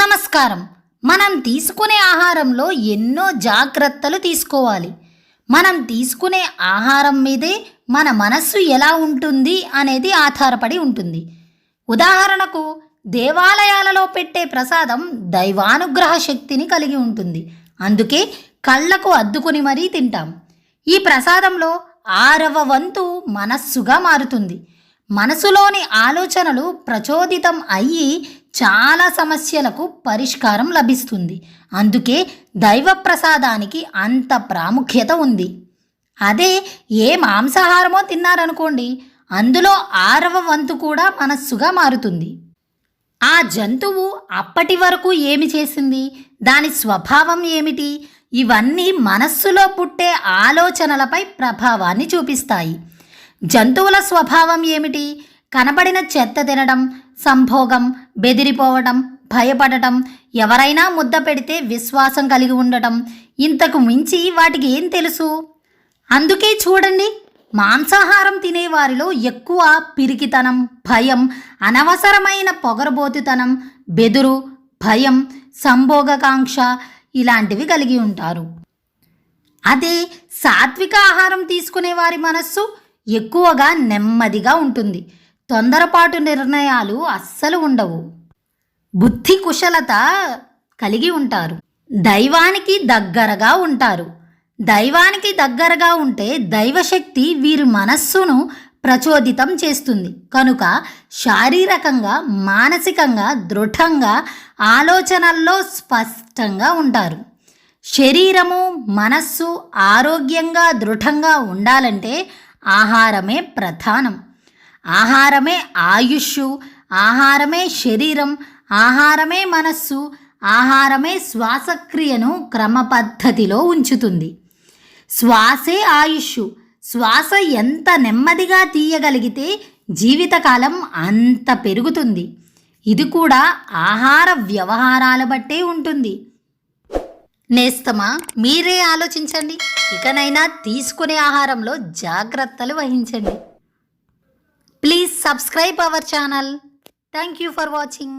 నమస్కారం మనం తీసుకునే ఆహారంలో ఎన్నో జాగ్రత్తలు తీసుకోవాలి మనం తీసుకునే ఆహారం మీదే మన మనస్సు ఎలా ఉంటుంది అనేది ఆధారపడి ఉంటుంది ఉదాహరణకు దేవాలయాలలో పెట్టే ప్రసాదం దైవానుగ్రహ శక్తిని కలిగి ఉంటుంది అందుకే కళ్ళకు అద్దుకుని మరీ తింటాం ఈ ప్రసాదంలో ఆరవ వంతు మనస్సుగా మారుతుంది మనసులోని ఆలోచనలు ప్రచోదితం అయ్యి చాలా సమస్యలకు పరిష్కారం లభిస్తుంది అందుకే దైవ ప్రసాదానికి అంత ప్రాముఖ్యత ఉంది అదే ఏ మాంసాహారమో తిన్నారనుకోండి అందులో ఆరవ వంతు కూడా మనస్సుగా మారుతుంది ఆ జంతువు అప్పటి వరకు ఏమి చేసింది దాని స్వభావం ఏమిటి ఇవన్నీ మనస్సులో పుట్టే ఆలోచనలపై ప్రభావాన్ని చూపిస్తాయి జంతువుల స్వభావం ఏమిటి కనబడిన చెత్త తినడం సంభోగం బెదిరిపోవడం భయపడటం ఎవరైనా ముద్ద పెడితే విశ్వాసం కలిగి ఉండటం ఇంతకు మించి వాటికి ఏం తెలుసు అందుకే చూడండి మాంసాహారం తినేవారిలో ఎక్కువ పిరికితనం భయం అనవసరమైన పొగరబోతుతనం బెదురు భయం సంభోగకాంక్ష ఇలాంటివి కలిగి ఉంటారు అదే సాత్విక ఆహారం తీసుకునే వారి మనస్సు ఎక్కువగా నెమ్మదిగా ఉంటుంది తొందరపాటు నిర్ణయాలు అస్సలు ఉండవు బుద్ధి కుశలత కలిగి ఉంటారు దైవానికి దగ్గరగా ఉంటారు దైవానికి దగ్గరగా ఉంటే దైవశక్తి వీరి మనస్సును ప్రచోదితం చేస్తుంది కనుక శారీరకంగా మానసికంగా దృఢంగా ఆలోచనల్లో స్పష్టంగా ఉంటారు శరీరము మనస్సు ఆరోగ్యంగా దృఢంగా ఉండాలంటే ఆహారమే ప్రధానం ఆహారమే ఆయుష్షు ఆహారమే శరీరం ఆహారమే మనస్సు ఆహారమే శ్వాసక్రియను క్రమపద్ధతిలో ఉంచుతుంది శ్వాసే ఆయుష్షు శ్వాస ఎంత నెమ్మదిగా తీయగలిగితే జీవితకాలం అంత పెరుగుతుంది ఇది కూడా ఆహార వ్యవహారాల బట్టే ఉంటుంది నేస్తమా మీరే ఆలోచించండి ఇకనైనా తీసుకునే ఆహారంలో జాగ్రత్తలు వహించండి Please subscribe our channel. Thank you for watching.